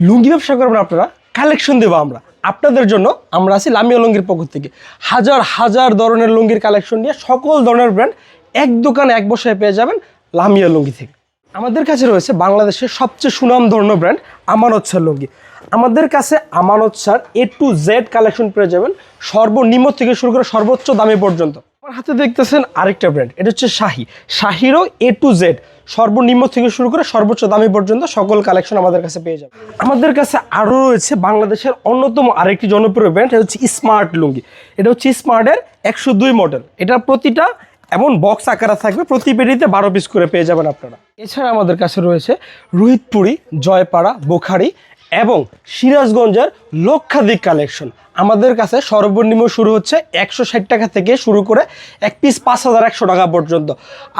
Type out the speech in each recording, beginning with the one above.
লুঙ্গি ব্যবসা করবেন আপনারা কালেকশন দেবো আমরা। আপনাদের জন্য আমরা আছি লামিয়া লুঙ্গির পক্ষ থেকে। হাজার হাজার ধরনের লুঙ্গির কালেকশন নিয়ে সকল ধরনের ব্র্যান্ড এক দোকানে এক বসায় পেয়ে যাবেন লামিয়া লুঙ্গি থেকে। আমাদের কাছে রয়েছে বাংলাদেশের সবচেয়ে সুনাম ধরনের ব্র্যান্ড আমানত স্যার লুঙ্গি। আমাদের কাছে আমানত sir A to Z collection পেয়ে যাবেন সর্বনিম্ন থেকে শুরু করে সর্বোচ্চ দামে পর্যন্ত। আমার হাতে দেখতেছেন আরেকটা ব্র্যান্ড এটা হচ্ছে শাহি। শাহিরও এ টু জেড সর্বনিম্ন থেকে শুরু করে সর্বোচ্চ দামি পর্যন্ত সকল কালেকশন আমাদের কাছে পেয়ে যাবে। আমাদের কাছে আরও রয়েছে বাংলাদেশের অন্যতম আরেকটি জনপ্রিয় ব্র্যান্ড এটা হচ্ছে স্মার্ট লুঙ্গি। এটা হচ্ছে স্মার্টের একশো দুই মডেল এটার প্রতিটা এমন বক্স আকারে থাকবে, প্রতি পেটিতে বারো পিস করে পেয়ে যাবেন আপনারা। এছাড়া আমাদের কাছে রয়েছে রোহিতপুরি, জয়পাড়া, বোখারি এবং সিরাজগঞ্জের লক্ষাধিক কালেকশন। আমাদের কাছে সর্বনিম্ন শুরু হচ্ছে একশো ষাট টাকা থেকে শুরু করে এক পিস পাঁচ হাজার একশো টাকা পর্যন্ত।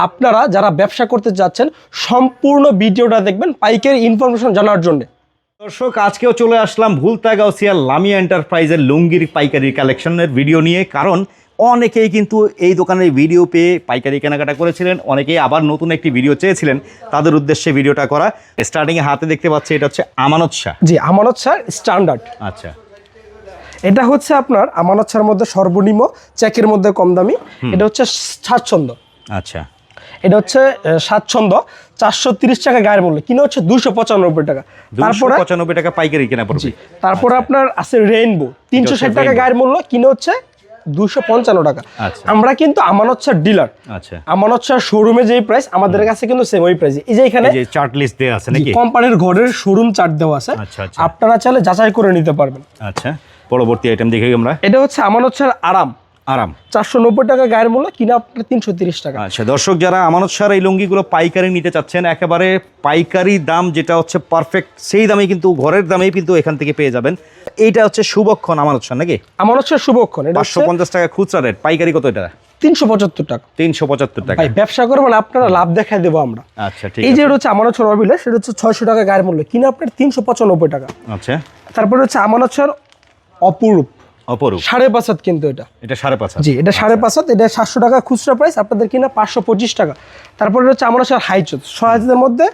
আপনারা যারা ব্যবসা করতে যাচ্ছেন সম্পূর্ণ ভিডিওটা দেখবেন, পাইকারি ইনফরমেশন জানার জন্য। দর্শক, আজকেও চলে আসলাম ভুলতা গাউসিয়া লামিয়া এন্টারপ্রাইজের লুঙ্গির পাইকারি কালেকশনের ভিডিও নিয়ে। কারণ অনেকেই কিন্তু এই দোকানের ভিডিও পেয়ে পাইকারি কেনাকাটা করেছিলেন অনেকেই আবার নতুন একটি ভিডিও চেয়েছিলেন তাদের উদ্দেশ্যে ভিডিওটা করা। স্টার্টিংয়ে হাতে দেখতে পাচ্ছি এটা হচ্ছে আমানত শাহ। জি আমানত স্যার স্ট্যান্ডার্ড আচ্ছা। এটা হচ্ছে আপনার আমানত স্যার মধ্যে সর্বনিম্ন চেকের মধ্যে কম দামি। এটা হচ্ছে স্বাচ্ছন্দ্য আচ্ছা। এটা হচ্ছে আহ, স্বাচ্ছন্দ্য চারশো তিরিশ টাকা গায়ের মূল্য কিনে হচ্ছে দুশো পঁচানব্বই টাকা। তারপরে পঁচানব্বই টাকা পাইকারি কেনা পড়বে। তারপরে আপনার আছে রেইনবো তিনশো ষাট টাকা গায়ের মূল্য কিনে হচ্ছে দুশো পঞ্চান্ন টাকা। আচ্ছা। আমরা কিন্তু আমানত স্যার ডিলার আচ্ছা। আমানত স্যার শোরুমে যে প্রাইস আমাদের কাছে কিন্তু সেম ওই প্রাইস এই যে এখানে যে চার্ট লিস্ট দেওয়া আছে নাকি? কোম্পানির ঘরের শোরুম চার্ট দেওয়া আছে। আচ্ছা, আচ্ছা। আপনারা চাইলে যাচাই করে নিতে পারবেন। আচ্ছা পরবর্তী আইটেম দেখে আমরা। এটা হচ্ছে আমানত স্যার আরাম। আরাম। চারশো নব্বই টাকা গায়ের মূল্য কিনা আপনার তিনশো তিরিশ টাকা। আচ্ছা দর্শক যারা আমানত সার এই লুঙ্গিগুলো পাইকারি নিতে চাচ্ছেন একেবারে পাইকারি দাম যেটা হচ্ছে পারফেক্ট সেই দামে কিন্তু ঘরের দামেই কিন্তু এখান থেকে পেয়ে যাবেন। এইটা হচ্ছে শুভক্ষণ আমানত সার নাকি? আমানত স্যার শুভক্ষণ এটা পাঁচশো পঞ্চাশ টাকা খুচরা রেট পাইকারি কত এটা? তিনশো পঁচাত্তর টাকা। তিনশো পঁচাত্তর টাকা। ভাই ব্যবসা করবেন আপনারা লাভ দেখাই দেবো আমরা। আচ্ছা ঠিক এই যে হচ্ছে আমানত স্যার অবিলাস সেটা হচ্ছে ছয়শো টাকা গায়ের মূল্য কিনা আপনার তিনশো পঁচানব্বই টাকা। আচ্ছা। তারপরে হচ্ছে আমানত স্যার অপরূপ। অপরূপ। সাড়ে পাঁচ হাত কিন্তু এটা। এটা সাড়ে পাঁচ জি এটা সাড়ে পাঁচ হাত এটা সাতশো টাকা খুচরা প্রাইস আপনাদের কিনা পাঁচশো পঁচিশ টাকা। তারপরে হচ্ছে আমরা স্যার হাইচত ছয় হাতের মধ্যে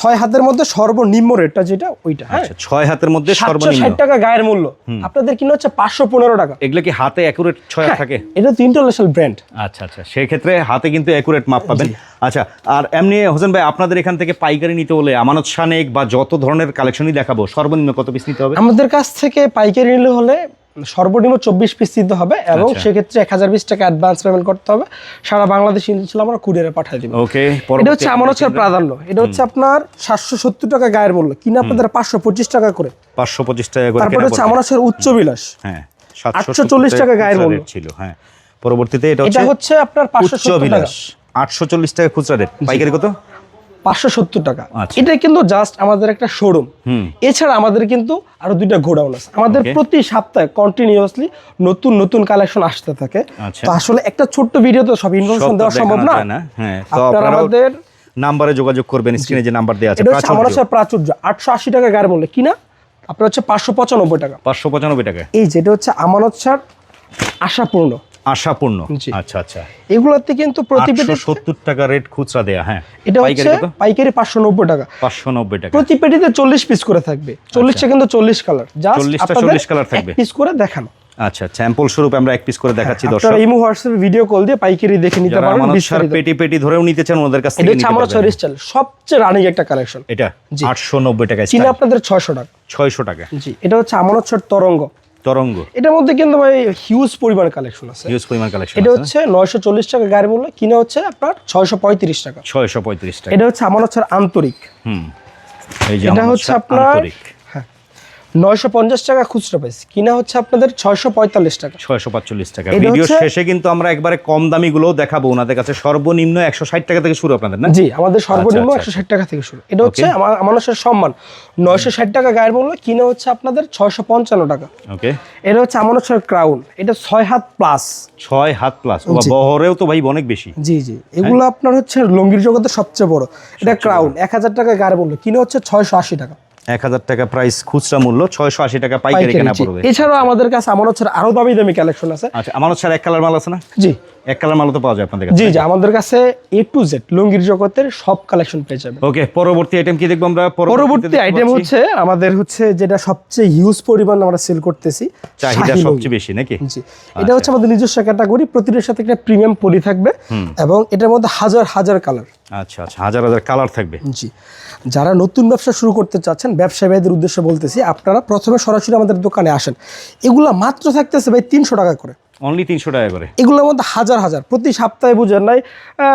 ছয় হাতের মধ্যে সর্বনিম্ন রেটটা যেটা ওইটা হ্যাঁ? আচ্ছা ছয় হাতের মধ্যে সর্বনিম্ন ষাট টাকা গায়ের মূল্য। আপনাদের কিনা হচ্ছে পাঁচশো পনেরো টাকা। এগুলো কি হাতে অ্যাকুরেট ছয় হাত থাকে? এটা তো ইন্টারন্যাশনাল ব্র্যান্ড আচ্ছা আচ্ছা সেই ক্ষেত্রে হাতে কিন্তু অ্যাকুরেট মাপ পাবেন। আচ্ছা আর এমনি হোসেন ভাই আপনাদের এখান থেকে পাইকারি নিতে হলে আমানত শানেক বা যত ধরনের কালেকশনই দেখাবো সর্বনিম্ন কত পিস নিতে হবে? আমাদের কাছ থেকে পাইকারি নিলে হলে সর্বনিম্ন চব্বিশ পিস দিতে হবে এবং আচ্ছা। সেক্ষেত্রে এক হাজার বিশ টাকা অ্যাডভান্স পেমেন্ট করতে হবে। সারা বাংলাদেশ ইনশাল্লাহ আমরা কুরিয়ারে পাঠিয়ে দিব। ওকে এটা হচ্ছে আমার হচ্ছে প্রাধান্য। এটা হচ্ছে আপনার সাতশো সত্তর টাকা গায়ের মূল্য। কিনা আপনাদের পাঁচশো পঁচিশ টাকা করে। পাঁচশো পঁচিশ টাকা করে তারপরে হচ্ছে আমার হচ্ছে উচ্চ বিলাস। হ্যাঁ 840 টাকা গায়ের মূল্য। ছিল হ্যাঁ। পরবর্তীতে এটা হচ্ছে আপনার পাঁচশো বিলাস। আটশো চল্লিশ টাকা খুচরা রেট। পাইকারি কত? পাঁচশো সত্তর টাকা। আচ্ছা। এটা কিন্তু জাস্ট আমাদের একটা শোরুম এছাড়া আমাদের কিন্তু আরও দুইটা গোডাউন আছে। আমাদের প্রতি সপ্তাহে কন্টিনিউয়াসলি নতুন নতুন কালেকশন আসতে থাকে। আচ্ছা। তো আসলে একটা ছোট্ট ভিডিও তো সব ইনফরমেশন দেওয়া সম্ভব না। হ্যাঁ আপনারা আমাদের নাম্বারে যোগাযোগ করবেন স্ক্রিনে যে নাম্বার দেওয়া আছে আমার হচ্ছে প্রাচুর্য। আটশো আশি টাকা গায়ের মূল্য কিনা? আপনার হচ্ছে পাঁচশো পঁচানব্বই টাকা। পাঁচশো পঁচানব্বই টাকা। এই যেটা হচ্ছে আমানত ছাড় আশাপূর্ণ। আশাপূর্ণ। আচ্ছা আচ্ছা। এগুলোতে কিন্তু প্রতি পেটি টাকা রেট খুচরা দেয়া হ্যাঁ। এটা হচ্ছে পাইকারি পাঁচশো নব্বই টাকা। পাঁচশো নব্বই টাকা। প্রতি পেটিতে চল্লিশ পিস করে থাকবে। চল্লিশটা কিন্তু চল্লিশ কালার জাস্ট 40টা আপনাদের 40 কালার থাকবে। পিস করে দেখানো। আচ্ছা স্যাম্পল স্বরূপ আমরা এক পিস করে দেখাচ্ছি দর্শক। আপনারা ইমো হোয়াটসঅ্যাপে ভিডিও কল দিয়ে পাইকারি দেখে নিতে বিস্তারিত। পেটি পেটি ধরেও নিতে চান ওদের কাছ থেকে আমার। ছয় স্টাইল সবচেয়ে রানিং একটা কালেকশন এটা জি। আটশো নব্বই টাকা চীনে আপনাদের ছয়শো টাকা। ছয়শো টাকা। জি এটা হচ্ছে হচ্ছে তরঙ্গ। তরঙ্গ। এটার মধ্যে কিন্তু ভাই হিউজ পরিমাণ কালেকশন আছে। হিউজ পরিমাণ কালেকশন এটা হচ্ছে নয়শো চল্লিশ টাকা গাড়ি মূল্য কিনা হচ্ছে আপনার ছয়শো পঁয়ত্রিশ টাকা। ছয়শো পঁয়ত্রিশ টাকা। এটা হচ্ছে আমার হচ্ছে আন্তরিক। হুম। এই যে এটা হচ্ছে আপনার আন্তরিক। নয়শো পঞ্চাশ টাকা খুচরা প্রাইস কিনা হচ্ছে আপনাদের ছয়শো পঁয়তাল্লিশ টাকা। ছয়শো পাঁচচল্লিশ টাকা। ভিডিও শেষে কিন্তু আমরা একবারে কম দামি গুলোও দেখাবো ওনাদের কাছে। সর্বনিম্ন একশো ষাট টাকা থেকে শুরু আপনাদের না? জি আমাদের সর্বনিম্ন আচ্ছা, একশো ষাট টাকা থেকে শুরু। এটা হচ্ছে আমার সম্মান। নয়শো ষাট টাকা গায়ের মূল্য কিনে হচ্ছে আপনাদের ছয়শো পঞ্চান্ন টাকা। ওকে এটা হচ্ছে হচ্ছে ক্রাউন এটা ছয় হাত প্লাস ছয় হাত প্লাস বহরেও তো ভাই অনেক বেশি। জি জি। এগুলো আপনার হচ্ছে লঙ্গির জগতের সবচেয়ে বড়। এটা ক্রাউন এক হাজার টাকা গায়ের মূল্য কিনে হচ্ছে ছয়শো আশি টাকা। এক হাজার টাকা প্রাইস খুচরা মূল্য ছয়শো আশি টাকা পাইকারি কেনা। পড়বে। এছাড়াও আমাদের কাছে আমার ছাড়া আরও দামি দামি কালেকশন আছে। আচ্ছা আমার ছাড়া এক কালার মাল আছে না? জি। এক কালার মালও তো পাওয়া যায় আপনাদের কাছে জি জি আমাদের কাছে এ টু জেড লুঙ্গির জগতের সব কালেকশন পেয়ে যাবেন। ওকে পরবর্তী আইটেম কি দেখব আমরা? পরবর্তী আইটেম হচ্ছে আমাদের হচ্ছে যেটা সবচেয়ে হিউজ পরিমাণ আমরা সেল করতেছি চাহিদা সবচেয়ে বেশি নাকি? জি এটা হচ্ছে আমাদের নিজস্ব ক্যাটাগরি প্রতিটার সাথে একটা প্রিমিয়াম পলি থাকবে এবং এটার মধ্যে হাজার হাজার কালার আচ্ছা আচ্ছা হাজার হাজার কালার থাকবে। জি যারা নতুন ব্যবসা শুরু করতে চাচ্ছেন ব্যবসায়ীদের উদ্দেশ্যে বলতেছি আপনারা প্রথমে সরাসরি আমাদের দোকানে আসেন। এগুলা মাত্র থাকতেছে ভাই তিনশো টাকা করে। অনলি তিনশো টাকা করে। এগুলোর মধ্যে হাজার হাজার। প্রতি সপ্তাহে বুঝেন নাই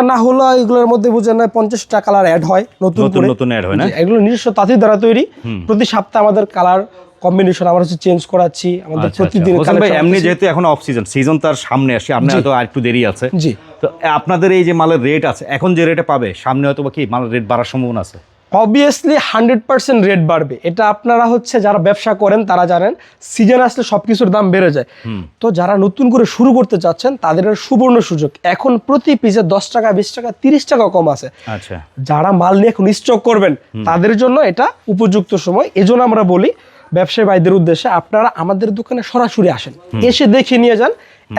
না হলো এগুলোর মধ্যে বুঝেন নাই পঞ্চাশটা কালার অ্যাড হয় নতুন নতুন নতুন অ্যাড হয় না? এগুলো নিজস্ব তাঁতির দ্বারা তৈরি। প্রতি সপ্তাহে আমাদের কালার কম্বিনেশন আমরা হচ্ছে চেঞ্জ করাচ্ছি আমাদের আচ্ছা, আচ্ছা। প্রতিদিন ভাই এমনি যেহেতু এখন অফ সিজন সিজন তার সামনে আসে আপনার হয়তো আর একটু দেরি আছে। জি। তো আপনাদের এই যে মালের রেট আছে এখন যে রেটে পাবে সামনে হয়তো বা কি মালের রেট বাড়ার সম্ভাবনা আছে? অবভিয়াসলি হান্ড্রেড পার্সেন্ট রেট বাড়বে। এটা আপনারা হচ্ছে যারা ব্যবসা করেন তারা জানেন সিজন আসলে সব কিছুর দাম বেড়ে যায়। তো যারা নতুন করে শুরু করতে চাচ্ছেন তাদের সুবর্ণ সুযোগ। এখন প্রতি পিসে দশ টাকা বিশ টাকা তিরিশ টাকা কম আছে। আচ্ছা। যারা মাল নিয়ে এখন স্টক করবেন তাদের জন্য এটা উপযুক্ত সময়। এজন্য আমরা বলি ব্যবসায়ী ভাইদের উদ্দেশ্যে আপনারা আমাদের দোকানে সরাসরি আসেন। এসে দেখে নিয়ে যান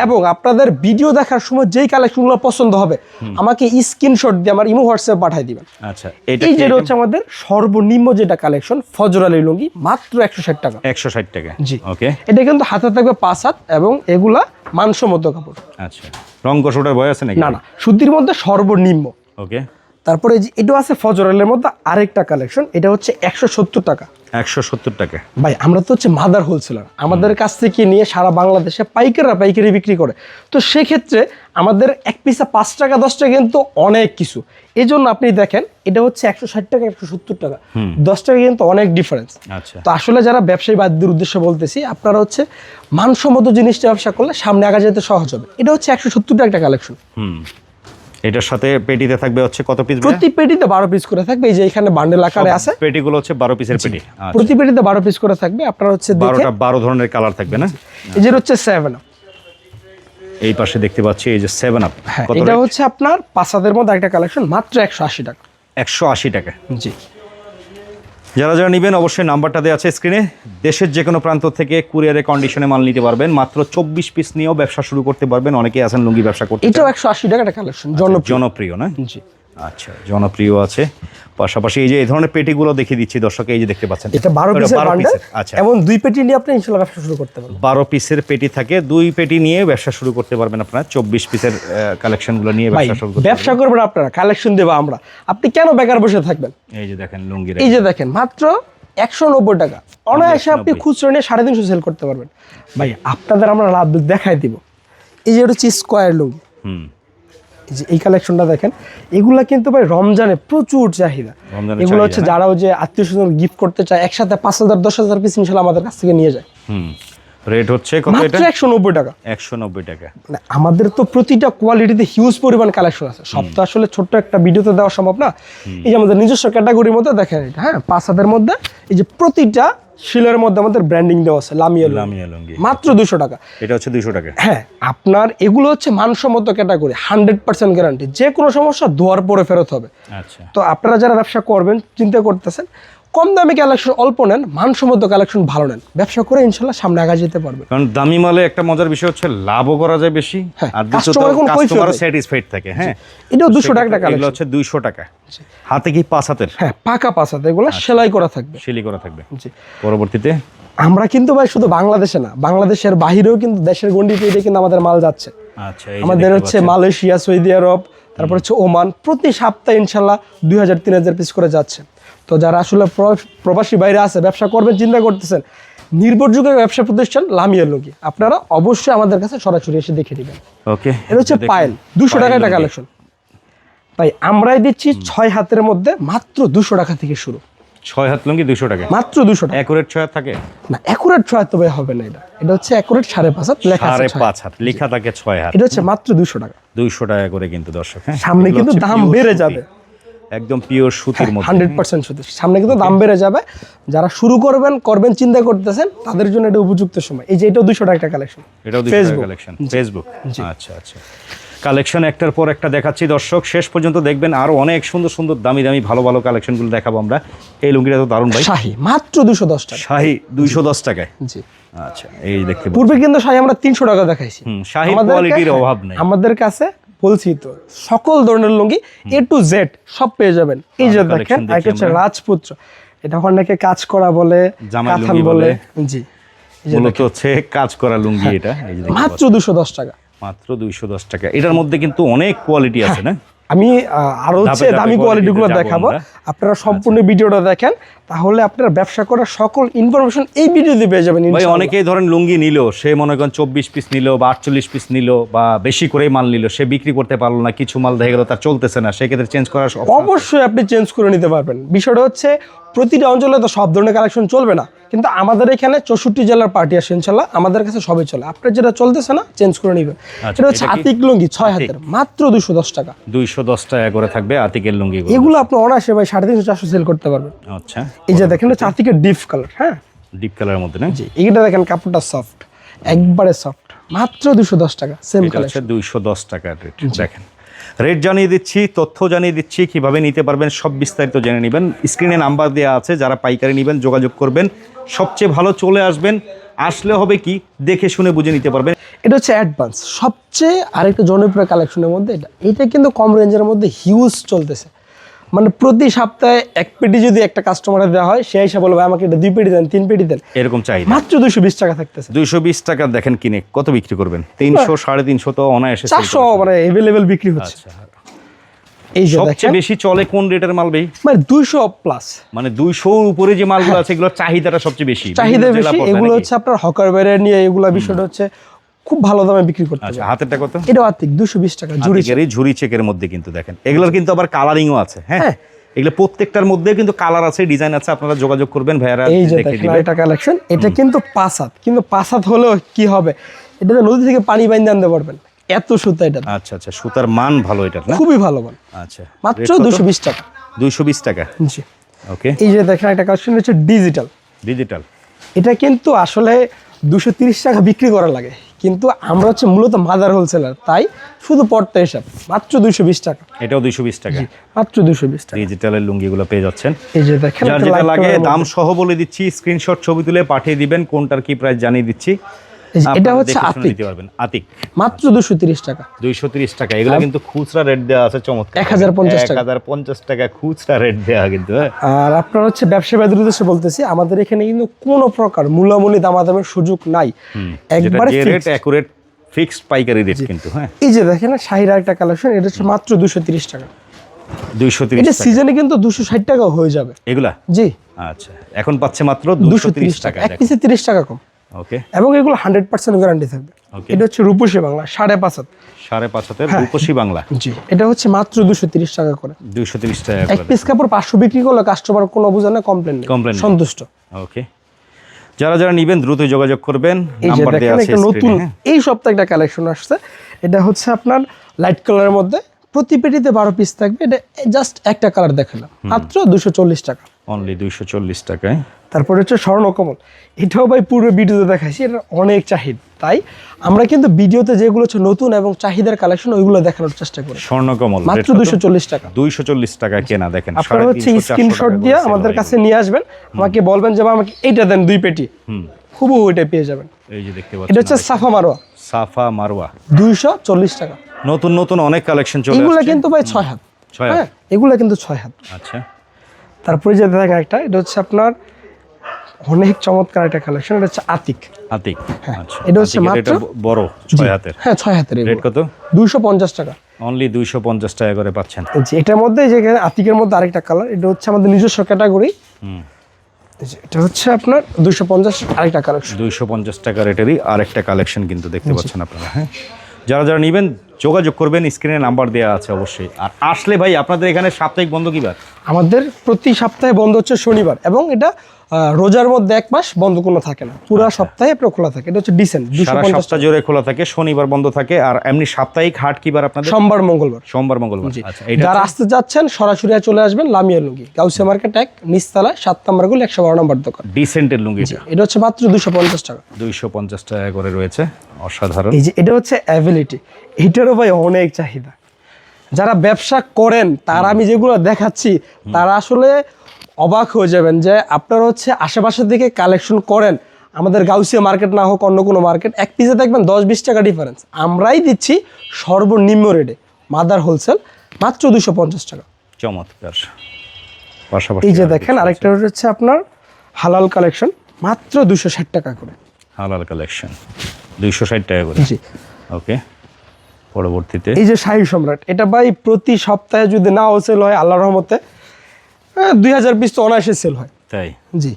এবং আপনাদের ভিডিও দেখার সময় যেই কালেকশনগুলো পছন্দ হবে আমাকে স্ক্রিনশট দিয়ে আমার ইমো হোয়াটসঅ্যাপ পাঠিয়ে দিবেন। আচ্ছা এটা এই যেটা হচ্ছে আমাদের সর্বনিম্ন যেটা কালেকশন ফজর আলী লুঙ্গি মাত্র একশো ষাট টাকা। একশো ষাট টাকা। জি। ওকে। এটা কিন্তু হাতে থাকবে পাঁচ হাত এবং এগুলা মানসম্মত কাপড়। আচ্ছা। রং কষোটার ভয় আছে নাকি? না না সুতির মধ্যে সর্বনিম্ন। ওকে। তারপরে এটাও আছে ফজর আলীর মধ্যে আরেকটা কালেকশন এটা হচ্ছে একশো সত্তর টাকা। একশো সত্তর টাকা। ভাই আমরা তো হচ্ছে মাদার হোলসেলার আমাদের কাছ থেকে নিয়ে সারা বাংলাদেশে পাইকাররা পাইকারি বিক্রি করে। তো সেক্ষেত্রে আমাদের এক পিসা পাঁচ টাকা দশ টাকা কিন্তু অনেক কিছু। এই জন্য আপনি দেখেন এটা হচ্ছে একশো ষাট টাকা একশো সত্তর টাকা। দশ টাকা কিন্তু অনেক ডিফারেন্স আচ্ছা। তো আসলে যারা ব্যবসায়ী বাদদের উদ্দেশ্যে বলতেছি আপনারা হচ্ছে মানসম্মত জিনিসটা ব্যবসা করলে সামনে আগা যেতে সহজ হবে। এটা হচ্ছে একশো সত্তর টাকা কালেকশন হুম। এটার সাথে পেটিতে থাকবে হচ্ছে কত পিস প্রতি পেটিতে বারো পিস করে থাকবে এই যে এখানে বান্ডেল আকারে আছে। পেটিগুলো হচ্ছে বারো পিসের পেটি। আচ্ছা। প্রতি পেটিতে বারো পিস করে থাকবে আপনারা হচ্ছে দেখে বারোটা বারো ধরনের কালার থাকবে না? এই যে হচ্ছে সেভেন এই পাশে দেখতে পাচ্ছি এই যে সেভেন আপ হ্যাঁ এটা হচ্ছে আপনার পাঁচাদের মধ্যে একটা কালেকশন মাত্র একশো আশি টাকা। একশো আশি টাকা। জি। যারা যারা নেবেন অবশ্যই নাম্বারটা দেওয়া আছে স্ক্রিনে দেশের যে কোনো প্রান্ত থেকে কুরিয়ারে কন্ডিশনে মাল নিতে পারবেন। মাত্র চব্বিশ পিস নিয়েও ব্যবসা শুরু করতে পারবেন। অনেকেই আছেন লুঙ্গি ব্যবসা করতে এটাও একশো আশি টাকা কালেকশন জনপ্রিয়। জনপ্রিয় না? জি। আচ্ছা জনপ্রিয় আছে। পাশাপাশি এই যে এই ধরনের পেটিগুলো দেখিয়ে দিচ্ছি দর্শক এই যে দেখতে পাচ্ছেন। এটা বারো পিসের বান্ডেল। আচ্ছা। এবং দুই পেটি নিয়ে আপনি ইনশাল্লাহ ব্যবসা শুরু করতে পারবেন। বারো পিসের পেটি থাকে দুই পেটি নিয়ে ব্যবসা শুরু করতে পারবেন আপনারা। চব্বিশ পিসের কালেকশনগুলো নিয়ে ব্যবসা শুরু করতে ব্যবসা করবেন আপনারা কালেকশন দেবো আমরা। আপনি কেন বেকার বসে থাকবেন? এই যে দেখেন লুঙ্গির এই যে দেখেন মাত্র একশো নব্বই টাকা। অনায়াসে আপনি 190 খুচরো নিয়ে সাড়ে তিনশো সেল করতে পারবেন। ভাই আপনাদের আমরা লাভ দেখাই দিব। এই যে হচ্ছে স্কোয়ার লুঙ্গি হুম। যে এই কালেকশনটা দেখেন এগুলা কিন্তু ভাই রমজানে প্রচুর চাহিদা। এগুলো হচ্ছে না? যারা ওই যে আত্মীয় স্বজন গিফট করতে চায় একসাথে পাঁচ হাজার দশ হাজার পিস ইনশাল্লাহ আমাদের কাছ থেকে নিয়ে যায়। রেট হচ্ছে কত এটা? মাত্র একশো নব্বই টাকা। একশো নব্বই টাকা। মানে আমাদের তো প্রতিটা কোয়ালিটিতে হিউজ পরিমাণ কালেকশন আছে। সব তো আসলে ছোট্ট একটা ভিডিওতে দেওয়া সম্ভব না। এই যে আমাদের নিজস্ব ক্যাটাগরির মধ্যে দেখেন এটা হ্যাঁ? পাঁচ হাতের মধ্যে এই যে প্রতিটা শিলের মধ্যে আমাদের ব্র্যান্ডিং দেওয়া আছে লামিয়া লামিয়া লুঙ্গি। মাত্র দুশো টাকা। এটা হচ্ছে দুশো টাকা। হ্যাঁ আপনার এগুলো হচ্ছে মানসম্মত ক্যাটাগরি হান্ড্রেড পার্সেন্ট গ্যারান্টি যে কোনো সমস্যা ধোয়ার পরে ফেরত হবে। আচ্ছা। তো আপনারা যারা ব্যবসা করবেন চিন্তা করতেছেন কম দামি কালেকশন অল্প নেন মানসম্মত কালেকশন ভালো নেন। ব্যবসা করে ইনশাল্লাহ সামনে আগা যেতে পারবেন। কারণ দামি মালে একটা মজার বিষয় হচ্ছে লাভও করা যায় বেশি হ্যাঁ, আর customer কোনো কৈফিয়ত স্যাটিসফাইড থাকে হ্যাঁ? এটাও দুশো টাকা এগুলো কালেকশন হচ্ছে দুইশো টাকা। হাতে কি পাঁচ হাতের? হ্যাঁ পাকা পাসাতে এগুলো সেলাই করা থাকবে। সেলাই করা থাকবে। জি। পরবর্তীতে? আমরা কিন্তু ভাই শুধু বাংলাদেশে না বাংলাদেশের বাহিরেও কিন্তু দেশের গন্ডি পেয়ে কিন্তু আমাদের মাল যাচ্ছে। আচ্ছা আমাদের হচ্ছে মালয়েশিয়া সৌদি আরব তারপর হচ্ছে ওমান প্রতি সপ্তাহে ইনশাল্লাহ দুই হাজার তিন হাজার পিস করে যাচ্ছে। তো যারা আসলে প্র- প্রবাসী বাইরে আছে ব্যবসা করবেন চিন্তা করতেছেন নির্ভরযোগ্য ব্যবসা প্রতিষ্ঠান লামিয়ার লোকি আপনারা অবশ্যই আমাদের কাছে সরাসরি এসে দেখে নেবেন। ওকে এটা হচ্ছে পায়েল দুশো টাকায় টাকা কালেকশন তাই আমরাই দিচ্ছি ছয় হাতের মধ্যে মাত্র দুশো টাকা থেকে শুরু। ছয় হাত লুঙ্গি দুশো টাকা। মাত্র দুশো টাকা? অ্যাকুরেট ছয় হাত থাকে? না অ্যাকুরেট ছয় হাত তবে হবে না এটা। এটা হচ্ছে অ্যাকুরেট সাড়ে পাঁচ হাত লেখা সাড়ে পাঁচ হাত। লেখা থাকে ছয় হাত। এটা হচ্ছে মাত্র দুশো টাকা। দুইশো টাকা করে কিন্তু দর্শক হ্যাঁ? সামনে কিন্তু দাম বেড়ে যাবে। একদম পিওর সুতির মধ্যে। হান্ড্রেড পার্সেন্ট শুধু সামনে কিন্তু দাম বেড়ে যাবে। যারা শুরু করবেন করবেন চিন্তা করতেছেন তাদের জন্য এটা উপযুক্ত সময়। এই যে এটাও দুশো টাকা কালেকশন এটাও দুশো টাকা কালেকশন ফেসবুক আচ্ছা আচ্ছা। কালেকশন একটার পর একটা দেখাচ্ছি। দর্শক শেষ পর্যন্ত দেখবেন আরও অনেক সুন্দর সুন্দর দামি দামি ভালো ভালো কালেকশনগুলো দেখাবো আমরা। এই লুঙ্গিটা তো দারুণ ভাই। শাহি মাত্র দুশো দশ টাকা। শাহি দুইশো দশ টাকায়। জি। আচ্ছা এই দেখতে পূর্বে কিন্তু শাহি আমরা তিনশো টাকা দেখাইছি। হুম, শাহি কোয়ালিটির অভাব নেই। আমাদের কাছে বলছি তো সকল ধরনের লুঙ্গি এ টু জেড সব পেয়ে যাবেন। এই যে দেখেন একটা হচ্ছে রাজপুত্র। এটা অনেকে কাজ করা বলে কাথান বলে। জি। মূলত হচ্ছে কাজ করা লুঙ্গি এটা। এই যে দেখতে মাত্র দুশো দশ টাকা। মাত্র দুইশো দশ টাকা। এটার মধ্যে কিন্তু অনেক কোয়ালিটি আছে না? আমি আরও হচ্ছে দামি quality কোয়ালিটি গুলো তে যাব দেখাবো। আপনারা সম্পূর্ণ ভিডিওটা দেখেন তাহলে আপনারা ব্যবসা করার সকল ইনফরমেশন এই ভিডিওতে পেয়ে যাবেন ভাই অনেকেই ধরেন লুঙ্গি নিল সে মনে করেন চব্বিশ পিস নিল বা আটচল্লিশ পিস নিল বা বেশি করে মাল নিল সে বিক্রি করতে পারল না কিছু মাল দেখা গেল তার চলতেছে না সেক্ষেত্রে চেঞ্জ করার অবশ্যই আপনি চেঞ্জ করে নিতে পারবেন। বিষয়টা হচ্ছে প্রতিটা অঞ্চলে তো সব ধরনের কালেকশন চলবে না। কিন্তু আমাদের এখানে চৌষট্টি জেলার পার্টি আসে ইনশাল্লাহ আমাদের কাছে সবই চলে। আপনার যেটা চলতেছে না চেঞ্জ করে নিবেন। আচ্ছা, এটা হচ্ছে আতিক লুঙ্গি ছয় হাতের মাত্র দুশো দশ টাকা। দুইশো দশ টাকা করে থাকবে আতিকের লুঙ্গি এগুলো আপনি অনায়াসে ভাই সাড়ে তিনশো চারশো সেল করতে পারবেন। আচ্ছা। এই যে দেখেন এটা আতিকের ডিপ কালার হ্যাঁ? ডিপ কালারের মধ্যে না? জি এইটা দেখেন কাপড়টা সফট একবারে সফট মাত্র দুশো দশ টাকা সেম কালার হচ্ছে দুইশো দশ টাকার রেট দেখেন। রেট জানিয়ে দিচ্ছি, তথ্য জানিয়ে দিচ্ছি, কীভাবে নিতে পারবেন সব বিস্তারিত জেনে নেবেন। স্ক্রিনে নাম্বার দেওয়া আছে, যারা পাইকারি নেবেন, যোগাযোগ করবেন। সবচেয়ে ভালো চলে আসবেন, আসলে হবে কি, দেখে শুনে বুঝে নিতে পারবেন। এটা হচ্ছে অ্যাডভান্স সবচেয়ে আরেকটা জনপ্রিয় কালেকশনের মধ্যে এটা। এটা কিন্তু কম রেঞ্জের মধ্যে হিউজ চলতেছে। মানে প্রতি সপ্তাহে এক পেটি যদি একটা কাস্টমারের দেওয়া হয় সেই হিসাবে বলবে আমাকে এটা দুই পেটি দেন তিন পেটি দেন। এরকম চাহিদা। মাত্র দুশো বিশ টাকা থাকতেছে। দুইশো বিশ টাকা দেখেন কিনে কত বিক্রি করবেন? তিনশো সাড়ে তিনশো তো অনায়াসে চারশো মানে এভেলেবেল বিক্রি হচ্ছে। আচ্ছা। এই সবচেয়ে বেশি চলে কোন রেটের মাল ভাই? মানে দুইশো প্লাস মানে দুইশো উপরে যে মালগুলো আছে এগুলোর চাহিদাটা সবচেয়ে বেশি। চাহিদা বেশি এগুলো হচ্ছে আপনার হকার বাইরে নিয়ে এগুলা বিষয়টা হচ্ছে খুব ভালো দামে বিক্রি করতে আচ্ছা হাতেরটা কত? এটা আর্থিক দুশো বিশ টাকা আতিকের এই ঝুরি চেকের মধ্যে কিন্তু দেখেন। এগুলোর কিন্তু আবার কালারিংও আছে হ্যাঁ? হ্যাঁ। এগুলো প্রত্যেকটার মধ্যে কিন্তু কালার আছে ডিজাইন আছে আপনারা যোগাযোগ করবেন ভাইয়ারা এই যে দেখে দেখেন এটা কালেকশন এটা কিন্তু পাঁচ হাত। কিন্তু পাঁচ হাত হলেও কি হবে? এটাতে নদী থেকে পানি বাইন্দে আনতে পারবেন। এত সুতা এটা। আচ্ছা আচ্ছা সুতার মান ভালো এটা না? খুবই ভালো মান। আচ্ছা মাত্র দুশো বিশ টাকা। দুইশো বিশ টাকা? জি। ওকে। এই যে দেখেন একটা কালেকশন হচ্ছে ডিজিটাল ডিজিটাল এটা কিন্তু আসলে দুশো তিরিশ টাকা বিক্রি করা লাগে। কিন্তু আমরা হচ্ছে মূলত মাদার হোলসেলার তাই শুধু পড়তে হিসাব মাত্র দুইশো বিশ টাকা। এটাও দুইশো বিশ টাকা। মাত্র দুইশো বিশ টাকা। ডিজিটালের লুঙ্গিগুলো পেয়ে যাচ্ছেন। এই যে দেখেন যেটা লাগে দাম সহ বলে দিচ্ছি স্ক্রিনশট ছবি তুলে পাঠিয়ে দিবেন কোনটার কি প্রাইস জানিয়ে দিচ্ছি। এটা হচ্ছে আতিক। নিতে পারবেন। আতিক। মাত্র দুশো তিরিশ টাকা। দুইশো তিরিশ টাকা। এগুলো কিন্তু খুচরা রেট দেওয়া আছে চমৎকার। 1050 টাকা। এক হাজার পঞ্চাশ টাকা খুচরা রেট দেওয়া কিন্তু হ্যাঁ। আর আপনার হচ্ছে ব্যবসায়ীদের উদ্দেশ্যে বলতেছি আমাদের এখানে কিন্তু কোনো প্রকার মূলামূলি দামাদামের সুযোগ নাই। একবারে রেট অ্যাকুরেট ফিক্সড পাইকারি রেট কিন্তু হ্যাঁ। এই যে দেখেন শাহির একটা কালেকশন এটা হচ্ছে মাত্র দুশো তিরিশ টাকা। দুইশো তিরিশ এটা সিজনে কিন্তু দুশো ষাট টাকাও হয়ে যাবে। এগুলা? জি। আচ্ছা এখন পাচ্ছে মাত্র দুশো দুশো তিরিশ তিরিশ টাকা। টাকা এক পিসে তিরিশ টাকা কম। ওকে এবং এগুলো হান্ড্রেড পার্সেন্ট গ্যারান্টি থাকবে। এটা হচ্ছে রূপসী বাংলা সাড়ে পাঁচ হাত। সাড়ে পাঁচ হাতের হ্যাঁ। রূপসী বাংলা। জি এটা হচ্ছে মাত্র দুশো তিরিশ টাকা করে। দুইশো তিরিশ টাকা এক পিস কাপড় পাঁচশো বিক্রি করলে কাস্টমার কোনো বোঝা না কমপ্লেন নেই। সন্তুষ্ট। ওকে যারা যারা নিবেন দ্রুত যোগাযোগ করবেন। এই যে নাম্বার দেওয়া আছে নতুন হ্যাঁ। এই সপ্তাহে একটা কালেকশন আসছে। এটা হচ্ছে আপনার লাইট কালারের মধ্যে। প্রতি পেটিতে বারো পিস থাকবে। এটা জাস্ট একটা কালার দেখালাম। মাত্র দুশো চল্লিশ টাকা। অনলি দুইশো চল্লিশ টাকায়। তারপরে হচ্ছে স্বর্ণকমল এটাও ভাই পুরো ভিডিওতে দেখাইছি এটা অনেক চাহিদ। তাই আমরা কিন্তু ভিডিওতে যেগুলো হচ্ছে নতুন এবং চাহিদার কালেকশন ওইগুলো দেখানোর চেষ্টা করি। স্বর্ণকমল মাত্র চল্লিশ টাকা। দুইশো চল্লিশ টাকা কেনা দেখেন আপনারা হচ্ছে স্ক্রিনশট দিয়ে আমাদের কাছে নিয়ে আসবেন। আমাকে বলবেন যে আমাকে এইটা দেন দুই পেটি। খুবই ওইটা পেয়ে যাবেন। এই যে দেখতে এটা হচ্ছে সাফা মারোয়া। সাফা মারওয়া দুইশো চল্লিশ টাকা। নতুন নতুন অনেক কালেকশন চলে এগুলা কিন্তু ভাই ছয় হাত। ছয় হাত। হ্যাঁ এগুলা কিন্তু ছয় হাত। আচ্ছা। তারপরে যে দেখেন একটা এটা হচ্ছে আপনার অনেক চমৎকার একটা কালেকশন এটা হচ্ছে আতিক। আতিক আচ্ছা। এটা হচ্ছে মাত্র- বড় ছয় হাতের। হ্যাঁ ছয় হাতের রেট কত? দুইশো পঞ্চাশ টাকা। অনলি দুইশো পঞ্চাশ টাকা করে পাচ্ছেন। এটার মধ্যে যে আতিকের মধ্যে আরেকটা কালার এটা হচ্ছে আমাদের নিজস্ব ক্যাটাগরি হুম। এটা হচ্ছে আপনার দুইশো পঞ্চাশ আরেকটা কালেকশন দুইশো পঞ্চাশ টাকা রেটেরই আরেকটা কালেকশন কিন্তু দেখতে পাচ্ছেন আপনারা হ্যাঁ। যারা যারা নেবেন যোগাযোগ করবেন স্ক্রিনে নাম্বার দেওয়া আছে অবশ্যই। আর আসলে ভাই, আপনাদের এখানে সাপ্তাহিক বন্ধ কি আমাদের প্রতি সপ্তাহে বন্ধ হচ্ছে শনিবার এবং এটা রোজার মধ্যে এক মাস বন্ধ কোনো থাকে না। পুরো সপ্তাহে আপনার খোলা থাকে। এটা হচ্ছে ডিসেন্ট সারা সপ্তাহ জুড়ে খোলা থাকে শনিবার বন্ধ থাকে আর এমনি সাপ্তাহিক হাট কিবার আপনাদের? সোমবার মঙ্গলবার। সোমবার মঙ্গলবার। আচ্ছা এটা যারা আসতে যাচ্ছেন সরাসরি চলে আসবেন লামিয়া লুঙ্গি। গাউসিয়া মার্কেট এক নিচতলা সাত নম্বরগুলো একশো বারো নম্বর দোকান। ডিসেন্টের লুঙ্গি এটা হচ্ছে মাত্র দুশো পঞ্চাশ টাকা। দুইশো পঞ্চাশ টাকা করে রয়েছে অসাধারণ। এই যে এটা হচ্ছে অ্যাবিলিটি এটারও ভাই অনেক চাহিদা। যারা ব্যবসা করেন তারা আমি যেগুলো দেখাচ্ছি তারা আসলে অবাক হয়ে যাবেন যে আপনারা হচ্ছে আশেপাশের দিকে কালেকশন করেন। আমাদের গাউসিয়া মার্কেট না হোক অন্য কোনো মার্কেট এক পিসে দেখবেন দশ বিশ টাকা ডিফারেন্স আমরাই দিচ্ছি সর্বনিম্ন রেটে মাদার হোলসেল মাত্র দুশো পঞ্চাশ টাকা। চমৎকার। এই যে দেখেন আরেকটা হচ্ছে আপনার হালাল কালেকশন মাত্র দুশো ষাট টাকা করে। হালাল কালেকশন দুইশো ষাট টাকা করে। জি। ওকে পরবর্তীতে এই যে শাহী সম্রাট এটা ভাই প্রতি সপ্তাহে যদি না সেল হয় আল্লাহ রহমতে দুই হাজার পিস তো অনায়াসে সেল হয়। তাই? জি।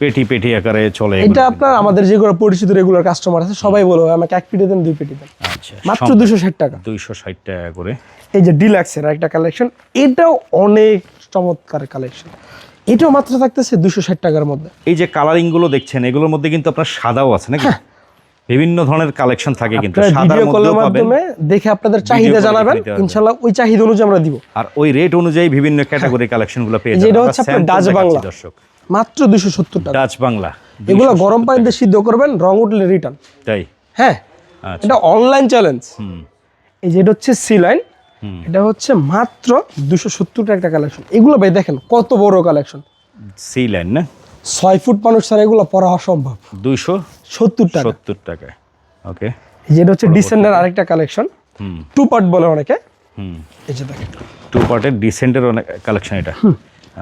পেটি পেটি আকারে চলে এটা আপনার আমাদের যেগুলো পরিচিত রেগুলার কাস্টমার আছে সবাই আমাকে এক পিটি দেন দুই পিটি দেন। আচ্ছা মাত্র দুশো ষাট টাকা। দুইশো ষাট টাকা করে। এই যে ডিলাক্সের একটা কালেকশন এটাও অনেক চমৎকার কালেকশন এটাও মাত্র থাকতেছে দুশো ষাট টাকার মধ্যে। এই যে কালারিংগুলো দেখছেন এগুলোর মধ্যে কিন্তু আপনার সাদাও আছে নাকি? বিভিন্ন ধরনের কালেকশন থাকে কিন্তু। সাদার মধ্যেও পাবেন। দেখে আপনাদের চাহিদা জানাবেন। ইনশাল্লাহ ওই চাহিদা অনুযায়ী আমরা দিব। আর ওই রেট অনুযায়ী বিভিন্ন ক্যাটাগরি কালেকশনগুলো পেয়ে যাবেন। হচ্ছে আপনার ডাচ বাংলা। দর্শক। মাত্র দুশো সত্তর টাকা। ডাচ বাংলা এগুলো গরম পানিতে সিদ্ধ করবেন রং উঠলে রিটার্ন তাই? হ্যাঁ। আচ্ছা। এটা অনলাইন চ্যালেঞ্জ হুম। এই যেটা হচ্ছে সি লাইন হুম। এটা হচ্ছে মাত্র দুশো সত্তর টাকা একটা কালেকশন এগুলো ভাই দেখেন কত বড় কালেকশন সি লাইন না? ছয় ফুট মানুষ ছাড়া এগুলো পড়া অসম্ভব। দুইশো সত্তর টাকা। সত্তর টাকায়। ওকে। যেটা হচ্ছে ডিসেন্ডার আরেকটা কালেকশন হুম। টু পার্ট বলে অনেকে। হুম। এই যে দেখেন। টু পার্টের ডিসেন্টের অনেক কালেকশন এটা।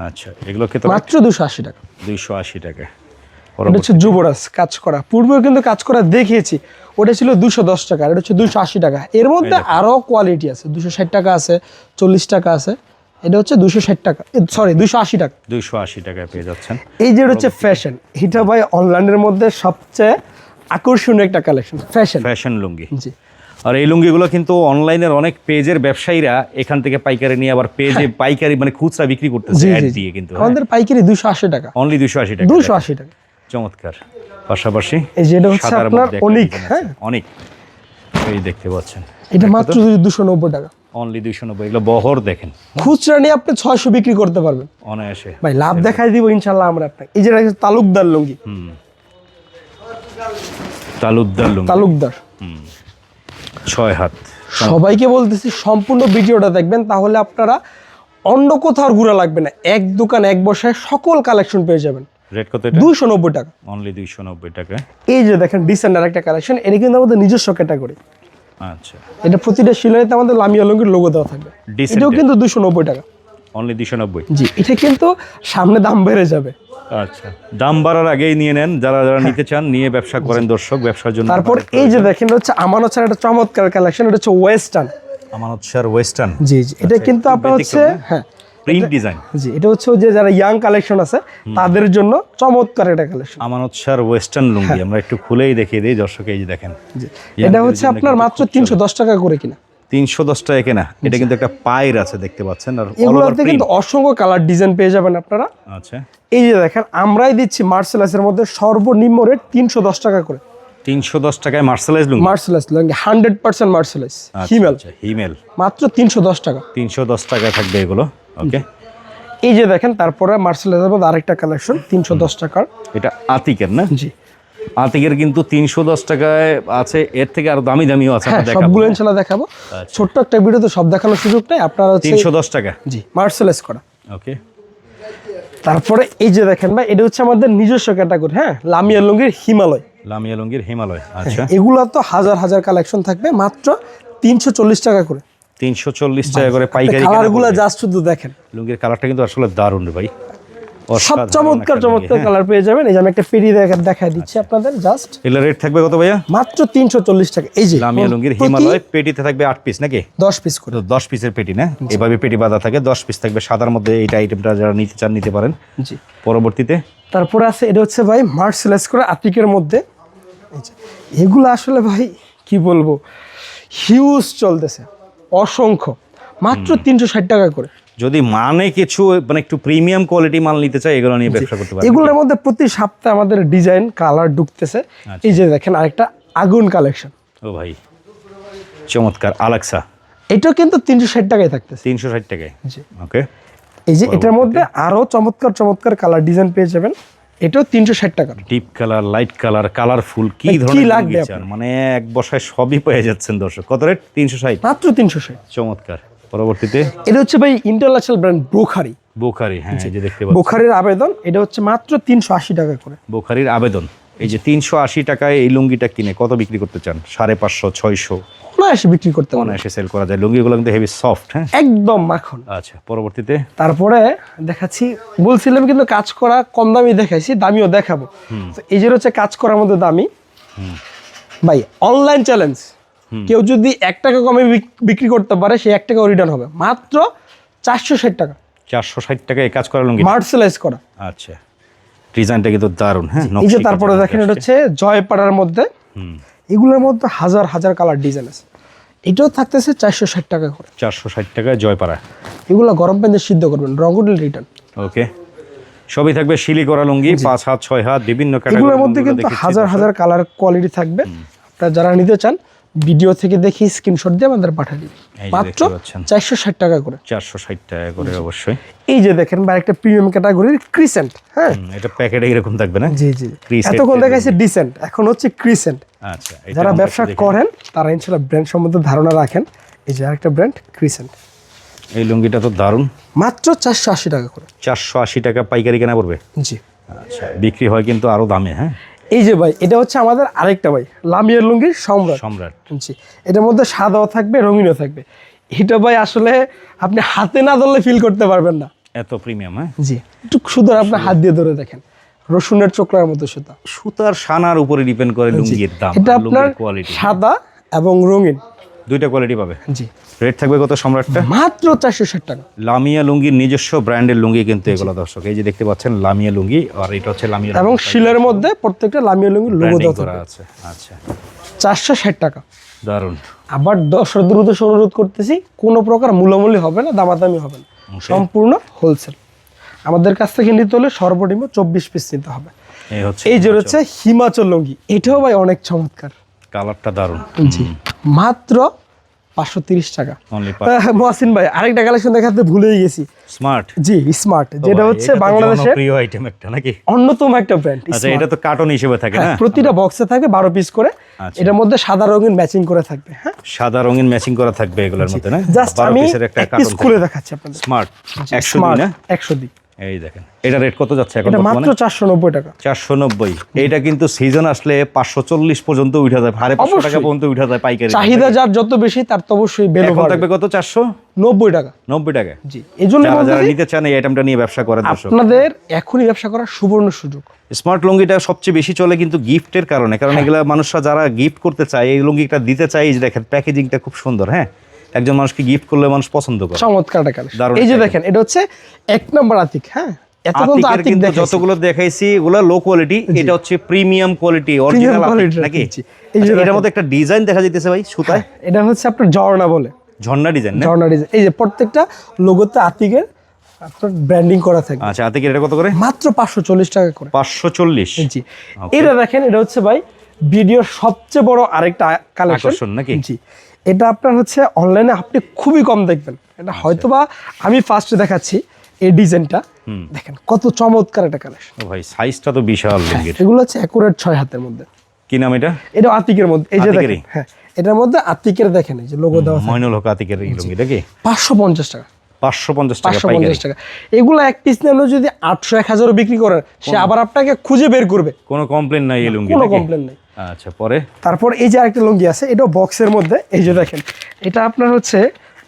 আচ্ছা এগুলোকে তো মাত্র দুশো আশি টাকা। দুইশো আশি টাকায়। এটা হচ্ছে যুবরাজ কাজ করা। পূর্বেও কিন্তু কাজ করা দেখিয়েছি। ওটা ছিল দুশো দশ টাকা এটা হচ্ছে দুশো আশি টাকা। এর মধ্যে আরও কোয়ালিটি আছে। দুশো ষাট টাকা আছে চল্লিশ টাকা আছে। এটা হচ্ছে দুশো ষাট টাকা। সরি দুশো আশি টাকা। দুইশো আশি টাকায় পেয়ে যাচ্ছেন। এই যে হচ্ছে ফ্যাশন এটা ভাই অনলাইনের মধ্যে সবচেয়ে আকর্ষণীয় একটা কালেকশন ফ্যাশন ফ্যাশন লুঙ্গি। জি। আর এই লুঙ্গিগুলো কিন্তু অনলাইনের অনেক পেজের ব্যবসায়ীরা এখান থেকে পাইকারি নিয়ে আবার পেজে পাইকারি মানে খুচরা বিক্রি করতেছে অ্যাড দিয়ে কিন্তু আমাদের পাইকারি দুশো আশি টাকা। অনলি দুশো আশি টাকা। দুশো আশি টাকা। চমৎকার। পাশাপাশি এই যে এটা হচ্ছে আপনার অনিক। হ্যাঁ। অনেক। এই দেখতে পাচ্ছেন। এটা মাত্র দুশো নব্বই টাকা। অনলি দুইশো নব্বই এগুলো বহর দেখেন। খুচরা নিয়ে আপনি ছয়শো বিক্রি করতে পারবেন। অনায়াসে। ভাই লাভ দেখাই দিব ইনশাল্লাহ আমরা আপনাকে। এই যে তালুকদার লুঙ্গি। তালুকদার লুঙ্গি। তালুকদার। ছয় হাত। সবাইকে বলতেছি সম্পূর্ণ ভিডিওটা দেখবেন তাহলে আপনারা অন্য কোথাও ঘুরা লাগবে না। এক দোকান এক বসায় সকল কালেকশন পেয়ে যাবেন। রেট কত এটা? দুশো নব্বই টাকা। অনলি দুইশো নব্বই টাকা। এই যে দেখেন ডিসেন্ডার একটা কালেকশন এটা কিন্তু আমাদের নিজস্ব ক্যাটাগরি আচ্ছা। এটা প্রতিটা শিলাইতে আমাদের লামিয়া লঙ্গির লোগো দেওয়া থাকবে। এটাও কিন্তু দুশো নব্বই টাকা। অনলি দুশো নব্বই? জি এটা কিন্তু সামনে দাম বেড়ে যাবে। আচ্ছা। দাম বাড়ার আগেই নিয়ে নেন যারা যারা নিতে চান নিয়ে ব্যবসা করেন দর্শক ব্যবসার জন্য তারপর এই যে দেখেন হচ্ছে আমানত ছাড়া একটা চমৎকার কালেকশন এটা হচ্ছে ওয়েস্টার্ন আমানত স্যার ওয়েস্টার্ন জি জি। এটা আচ্ছা, কিন্তু আপনার হচ্ছে হ্যাঁ। প্রিন্ট ডিজাইন জি এটা হচ্ছে যে যারা ইয়াং কালেকশন আছে তাদের জন্য চমৎকার একটা কালেকশন আমানত স্যার ওয়েস্টার্ন লুঙ্গি আমরা একটু খুলেই দেখিয়ে দিই দর্শক এই যে দেখেন। এটা হচ্ছে আপনার মাত্র তিনশো দশ টাকা করে কিনা। তিনশো দশ টাকা কেনা। এটা কিন্তু একটা পায়ের আছে দেখতে পাচ্ছেন আর এগুলোতে কিন্তু অসংখ্য কালার ডিজাইন পেয়ে যাবেন আপনারা। আচ্ছা। এই যে দেখেন আমরাই দিচ্ছি মার্সেলাসের মধ্যে সর্বনিম্ন রেট তিনশো দশ টাকা করে। তিনশো দশ টাকায় মার্শালাইজ লুঙ্গি? মার্সেলাস হান্ড্রেড পার্সেন্ট মার্সেলাস হিমেল। আচ্ছা হিমেল। মাত্র তিনশো দশ টাকা। তিনশো দশ টাকা থাকবে এগুলো। ওকে এই যে দেখেন তারপরে মার্সেলাসের মধ্যে আরেকটা কালেকশন তিনশো দশ টাকার। এটা আতিকের না? জি। আতিকের কিন্তু তিনশো দশ টাকায় আছে এর থেকে আরও দামি দামিও আছে হ্যাঁ সবগুলো ইনশাল্লাহ দেখাবো। আচ্ছা। ছোট্ট একটা ভিডিওতে সব দেখানোর সুযোগ নেই আপনারা তিনশো দশ টাকা। জি মার্সেলাস করা। ওকে তারপরে এই যে দেখেন ভাই এটা হচ্ছে আমাদের নিজস্ব ক্যাটাগরি হ্যাঁ লামিয়া লুঙ্গির হিমালয়। লামিয়া লুঙ্গির হিমালয় আচ্ছা। এগুলো তো হাজার হাজার কালেকশন থাকবে মাত্র তিনশো চল্লিশ টাকা করে। তিনশো চল্লিশ টাকা করে পাইকারি কেনা কালারগুলা পড়বে। জাস্ট শুধু দেখেন। লুঙ্গির কালারটা কিন্তু আসলে দারুণ ভাই। সব চমৎকার চমৎকার হ্যাঁ। কালার পেয়ে যাবেন। এই যে আমি একটা পেরি দেখা দেখাই দিচ্ছি আপনাদের জাস্ট এগুলো রেট থাকবে কত ভাইয়া? মাত্র তিনশো চল্লিশ টাকা। এই যে লামিয়া লুঙ্গির হিমালয় পেটিতে থাকবে আট পিস নাকি? দশ পিস করে। দশ পিসের পেটি না? এভাবে পেটি বাঁধা থাকে দশ পিস থাকবে। সাদার মধ্যে এইটা আইটেমটা যারা নিতে চান নিতে পারেন। জি। পরবর্তীতে? তারপরে আছে এটা হচ্ছে ভাই মার্সেলাস করে আতিকের মধ্যে। এগুলো আসলে ভাই কি বলব? হিউজ চলতেছে। অসংখ্য। মাত্র তিনশো ষাট টাকা করে। যদি মানে কিছু মানে একটু প্রিমিয়াম কোয়ালিটি মাল নিতে চাই এগুলো নিয়ে ব্যবসা করতে পারবেন এগুলোর মধ্যে প্রতি সপ্তাহে আমাদের ডিজাইন কালার ঢুকতেছে। এই যে দেখেন আরেকটা আগুন কালেকশন ও ভাই চমৎকার আলেক্সা। এটাও কিন্তু তিনশো ষাট টাকায় থাকতেছে। তিনশো ষাট টাকায়? ওকে এই যে এটার মধ্যে আরও চমৎকার চমৎকার কালার ডিজাইন পেয়ে যাবেন। এটাও তিনশো ষাট টাকার deep colour light colour colourful কি ধরনের লাগবে মানে এক বসায় সবই পেয়ে যাচ্ছেন দর্শক। কত রেট? তিনশো ষাট। মাত্র তিনশো ষাট। চমৎকার। পরবর্তীতে? এটা হচ্ছে ভাই ইন্টারন্যাশনাল ব্র্যান্ড বোখারি বোখারি হ্যাঁ যে দেখতে পাচ্ছেন বোখারির আবেদন এটা হচ্ছে মাত্র তিনশো আশি টাকা করে। বোখারির আবেদন। এই যে তিনশো আশি টাকায় এই লুঙ্গিটা কিনে কত বিক্রি করতে চান? সাড়ে পাঁচশো ছয়শো। অনায়াসে বিক্রি করতে পারেন অনায়াসে সেল করা যায়। লুঙ্গিগুলো কিন্তু হেভি সফট হ্যাঁ? একদম মাখন। আচ্ছা পরবর্তীতে? তারপরে দেখাচ্ছি বলছিলাম কিন্তু কাজ করা কম দামি দেখাইছি দামিও দেখাবো। তো এই যে হচ্ছে কাজ করার মধ্যে দামি। ভাই অনলাইন চ্যালেঞ্জ কেউ যদি এক টাকা কমে বিক- বিক্রি করতে পারে সে এক টাকা রিটার্ন হবে। মাত্র চারশো ষাট টাকা। চারশো ষাট টাকায় এই কাজ করা লুঙ্গি? মার্সেলাইজ করা। আচ্ছা। ডিজাইনটা কিন্তু দারুণ হ্যাঁ? এই যে তারপরে দেখেন এটা হচ্ছে জয়পাড়ার মধ্যে। হুম। এগুলোর মধ্যে হাজার হাজার কালার ডিজাইন আছে। এটাও থাকতেছে চারশো ষাট টাকা করে। চারশো ষাট টাকায় জয়পাড়া। এগুলো গরম পানিতে সিদ্ধ করবেন রং রিটার্ন ওকে। সবই থাকবে শিলি করা লুঙ্গি পাঁচ হাত ছয় হাত বিভিন্ন এগুলোর ক্যাটাগরির মধ্যে কিন্তু হাজার হাজার কালার কোয়ালিটি থাকবে। আপনারা যারা নিতে চান ভিডিও থেকে দেখে স্ক্রিনশট দিয়ে আমাদের পাঠিয়ে দিন মাত্র চারশো ষাট টাকা করে। চারশো ষাট টাকা করে অবশ্যই। এই যে দেখেন বা একটা প্রিমিয়াম ক্যাটাগরির ক্রিসেন্ট হ্যাঁ? এটা প্যাকেটে এরকম থাকবে না? জি জি। এতক্ষণ এর দেখাইছে ডিসেন্ট এখন হচ্ছে ক্রিসেন্ট আচ্ছা যারা ব্যবসা করেন তারা ইনশাল্লাহ ব্র্যান্ড সম্বন্ধে ধারণা রাখেন। এই যে আরেকটা ব্র্যান্ড ক্রিসেন্ট এই লুঙ্গিটা তো দারুণ। মাত্র চারশো আশি টাকা করে। চারশো আশি টাকা পাইকারি কেনা পড়বে? জি। আচ্ছা বিক্রি হয় কিন্তু আরও দামে হ্যাঁ? এই যে ভাই এটা হচ্ছে আমাদের আরেকটা ভাই লামিয়ার লুঙ্গির সম্রাট। সম্রাট। জি এটার মধ্যে সাদাও থাকবে রঙিনও থাকবে। এটা ভাই আসলে আপনি হাতে না ধরলে ফিল করতে পারবেন না। এত প্রিমিয়াম হ্যাঁ? জি একটু সুন্দর আপনি হাত দিয়ে ধরে দেখেন। রসুনের চোকলার মতো সুতা। সুতার সানার উপরে ডিপেন্ড করে লুঙ্গির দাম এটা আপনার সাদা এবং রঙিন। দুইটা কোয়ালিটি পাবে। জি। রেট থাকবে কত সম্রাটটা? মাত্র চারশো ষাট টাকা। লামিয়া লুঙ্গির নিজস্ব ব্র্যান্ডের লুঙ্গি কিন্তু এগুলো দর্শক এই যে দেখতে পাচ্ছেন লামিয়া লুঙ্গি আর এটা হচ্ছে লামিয়া এবং শিলের মধ্যে প্রত্যেকটা লামিয়া লুঙ্গির লোগো দেওয়া আছে আচ্ছা। চারশো ষাট টাকা। দারুণ। আবার দর্শকদের উদ্দেশ্যে অনুরোধ করতেছি কোনো প্রকার মূল্যমূল্য হবে না দামাদামি হবে না। সম্পূর্ণ হোলসেল আমাদের কাছ থেকে নিতে হলে সর্বনিম্ন চব্বিশ পিস নিতে হবে। এই হচ্ছে এই যে হচ্ছে হিমাচল লুঙ্গি এটাও ভাই অনেক চমৎকার। কালারটা দারুণ। জি। মাত্র পাঁচশো তিরিশ টাকা। মহসিন ভাই আরেকটা কালেকশন দেখাতে ভুলেই গেছি। স্মার্ট জি স্মার্ট যেটা হচ্ছে বাংলাদেশের প্রিয় আইটেম একটা নাকি? অন্যতম একটা ব্র্যান্ড আচ্ছা এটা তো কার্টন হিসেবে থাকে না? প্রতিটা বক্সে থাকবে বারো পিস করে। আচ্ছা। এটার মধ্যে সাদা রঙিন ম্যাচিং করে থাকবে হ্যাঁ? সাদা রঙিন ম্যাচিং করা থাকবে এগুলোর মধ্যে না? জাস্ট আমি একটা কার্টন খুলে দেখাচ্ছি আপনাদের। স্মার্ট একশো স্মার্ট না? একশো দিই। এই দেখেন। এটা রেট কত যাচ্ছে এখন মাত্র টাকা। চারশো নব্বই। এইটা কিন্তু সিজন আসলে পাঁচশো চল্লিশ পর্যন্ত উঠা যায়। টাকা পর্যন্ত উঠা যায় পাইকারি চাহিদা যার যত বেশি তার তো অবশ্যই বেলো এখন থাকবে কত? চারশো? নব্বই টাকা। নব্বই টাকা। জি এই জন্য যারা যারা নিতে চান এই আইটেমটা নিয়ে ব্যবসা দর্শক। আপনাদের এখনই ব্যবসা করার সুবর্ণ সুযোগ। স্মার্ট লুঙ্গিটা সবচেয়ে বেশি চলে কিন্তু গিফটের কারণে। কারণ এগুলা মানুষরা যারা গিফট করতে চায় এই লুঙ্গিটা দিতে চায় এই দেখেন প্যাকেজিংটা খুব সুন্দর হ্যাঁ? একজন মানুষকে গিফট করলে মানুষ পছন্দ করে। চমৎকার এই যে দেখেন এটা হচ্ছে এক নম্বর আতিক হ্যাঁ। যতগুলো দেখাইছি ওগুলো লো কোয়ালিটি এটা হচ্ছে প্রিমিয়াম কোয়ালিটি অরিজিনাল নাকি? জি। এই যে আচ্ছা, এটার দেখেন। মধ্যে একটা ডিজাইন দেখা যাইতেছে ভাই সুতায়। এটা হচ্ছে আপনার ঝর্ণা বলে। ঝর্ণা ডিজাইন ঝর্ণা ডিজাইন এই যে প্রত্যেকটা লোগোতে আতিকের আপনার ব্র্যান্ডিং করা থাকে। আচ্ছা আতিকের এটা কত করে? মাত্র পাঁচশো চল্লিশ টাকা করে। পাঁচশো চল্লিশ। জি। এটা দেখেন এটা হচ্ছে ভাই ভিডিওর সবচেয়ে বড় আরেকটা কালেকশন নাকি? জি। এটা আপনার হচ্ছে অনলাইনে আপনি খুবই কম দেখবেন। এটা হয়তোবা আমি ফার্স্টে দেখাচ্ছি এই ডিজাইনটা। দেখেন কত চমৎকার একটা কালেকশন ভাই সাইজটা তো বিশাল লুঙ্গির এগুলো হচ্ছে একুরেট ছয় হাতের মধ্যে। কি নাম এটা? এটা আতিকের মধ্যে এই যে দেখেন হ্যাঁ এটার মধ্যে আতিকের দেখেন এই যে লোগো দেওয়া মইনুল হক আতিকের এই লুঙ্গিটা কি? পাঁচশো পঞ্চাশ টাকা। পাঁচশো পঞ্চাশ টাকা পাঁচশো পাইকারি। পঞ্চাশ টাকা। এগুলো এক পিস নেন যদি আটশো এক হাজারও বিক্রি করেন সে আবার আপনাকে খুঁজে বের করবে। কোনো কমপ্লেন নাই এই লুঙ্গি কোনো কমপ্লেন নেই। আচ্ছা পরে? তারপর এই যে আরেকটা লুঙ্গি আছে এটাও বক্সের মধ্যে। এই যে দেখেন এটা আপনার হচ্ছে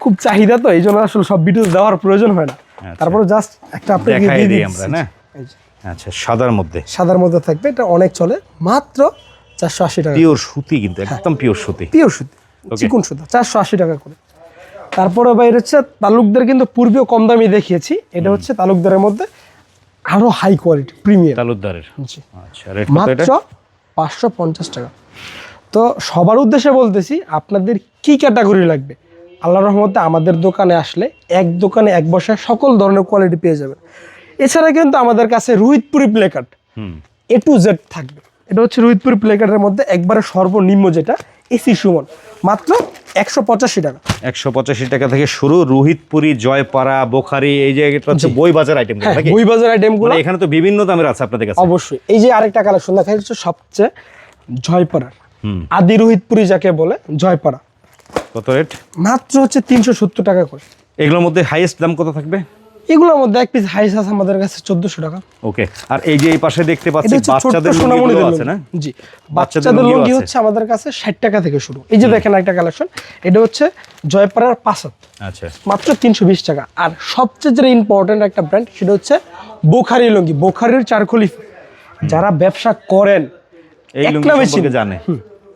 খুব চাহিদা তো এই জন্য আসলে সব ভিডিও দেওয়ার প্রয়োজন হয় না। তারপরে জাস্ট একটা আপনাকে দিয়ে দিই আমরা না? আচ্ছা সাদার মধ্যে? সাদার মধ্যে থাকবে এটা অনেক চলে মাত্র চারশো আশি টাকা। পিওর সুতি কিন্তু একদম পিওর সুতি। পিওর সুতি চিকুন সুতা চারশো আশি টাকা করে। তারপরে বাইরে হচ্ছে তালুকদার কিন্তু পূর্বেও কম দামি দেখিয়েছি এটা হচ্ছে তালুকদারের মধ্যে আরও হাই কোয়ালিটি প্রিমিয়াম তালুকদারের? আচ্ছা এটা? মাত্র পাঁচশো পঞ্চাশ টাকা। তো সবার উদ্দেশ্যে বলতেছি আপনাদের কি ক্যাটাগরি লাগবে? আল্লাহ রহমতে আমাদের দোকানে আসলে এক দোকানে এক বসায় সকল ধরনের কোয়ালিটি পেয়ে যাবেন। এছাড়া কিন্তু আমাদের কাছে রোহিতপুরি প্লেকার্ড হুম। এ টু জেড থাকবে। এটা হচ্ছে রোহিতপুরি প্লেকার্ডের মধ্যে একবারে সর্বনিম্ন যেটা এসি সুমন মাত্র একশো পঁচাশি টাকা। একশো পঁচাশি টাকা থেকে শুরু রোহিতপুরি জয়পাড়া বোখারি এই যে এটা হচ্ছে বই বাজার আইটেম হ্যাঁ বই বাজার আইটেমগুলো মানে এখানে তো বিভিন্ন দামের আছে আপনাদের কাছে। অবশ্যই। এই যে আরেকটা কালেকশন দেখা যাচ্ছে সবচেয়ে জয়পাড়ার। আদি রোহিতপুরি যাকে বলে জয়পাড়া। কত রেট মাত্র হচ্ছে তিনশো সত্তর টাকা করে। এগুলোর মধ্যে হাইয়েস্ট দাম কত থাকবে? এগুলোর মধ্যে এক পিস হাইস আছে আমাদের কাছে চোদ্দশো টাকা। ওকে আর এই যে এই পাশে দেখতে পাচ্ছি বাচ্চাদের লুঙ্গিগুলো আছে না? জি বাচ্চাদের লুঙ্গি হচ্ছে আমাদের কাছে ষাট টাকা থেকে শুরু। এই যে দেখেন একটা কালেকশন এটা হচ্ছে জয়পাড়ার পাসাত। আচ্ছা। মাত্র তিনশো বিশ টাকা। আর সবচেয়ে যেটা ইম্পর্টেন্ট একটা ব্র্যান্ড সেটা হচ্ছে বোখারি লুঙ্গি। বোখারির চারখলিফ যারা ব্যবসা করেন এই লুঙ্গি। জানে।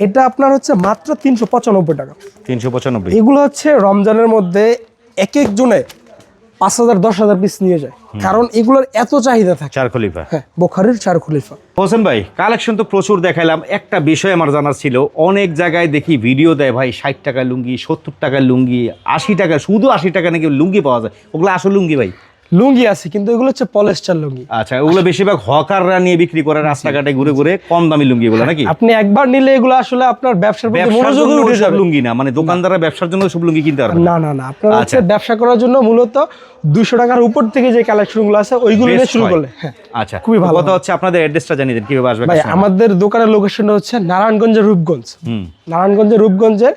এটা আপনার হচ্ছে মাত্র তিনশো পঁচানব্বই টাকা। তিনশো পঁচানব্বই। এগুলো হচ্ছে রমজানের মধ্যে এক এক জনে পাঁচ হাজার দশ হাজার পিস নিয়ে যায়। কারণ এগুলোর এত চাহিদা থাকে। চার খলিফা। হ্যাঁ বোখারির চার খলিফা। হোসেন ভাই কালেকশন তো প্রচুর দেখাইলাম। একটা বিষয় আমার জানার ছিল অনেক জায়গায় দেখি ভিডিও দেয় ভাই ষাট টাকার লুঙ্গি সত্তর টাকার লুঙ্গি আশি টাকা শুধু আশি টাকা নাকি লুঙ্গি পাওয়া যায়। ওগুলো আসল লুঙ্গি ভাই। লুঙ্গি আছে কিন্তু এগুলো হচ্ছে পলেস্টার লুঙ্গি। আচ্ছা ওগুলো বেশিরভাগ হকাররা নিয়ে বিক্রি করে রাস্তাঘাটে ঘুরে ঘুরে কম দামি লুঙ্গি বলে নাকি? আপনি একবার নিলে এগুলো আসলে আপনার ব্যবসার প্রতি মনোযোগ উঠে যাবে। লুঙ্গি না মানে দোকানদাররা ব্যবসার জন্য সব লুঙ্গি কিনতে পারবে না। না না আপনার হচ্ছে আচ্ছা। ব্যবসা করার জন্য মূলত দুশো টাকার উপর থেকে যে কালেকশনগুলো আছে ওইগুলো নিয়ে শুরু করলে হ্যাঁ আচ্ছা খুবই ভালো কথা হচ্ছে আপনাদের অ্যাড্রেসটা জানিয়ে দেন কীভাবে আসবে ভাই আমাদের দোকানের লোকেশনটা হচ্ছে নারায়ণগঞ্জের রূপগঞ্জ। হুম। নারায়ণগঞ্জের রূপগঞ্জের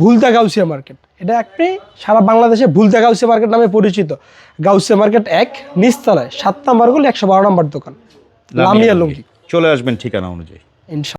ভুলতা গাউসিয়া মার্কেট। এটা একটি সারা বাংলাদেশে ভুলতা গাউসিয়া মার্কেট নামে পরিচিত। গাউসিয়া মার্কেট এক নিচতলায় সাত নাম্বারগুলো একশো বারো নম্বর দোকান। লামিয়া লুঙ্গি। চলে আসবেন ঠিকানা অনুযায়ী।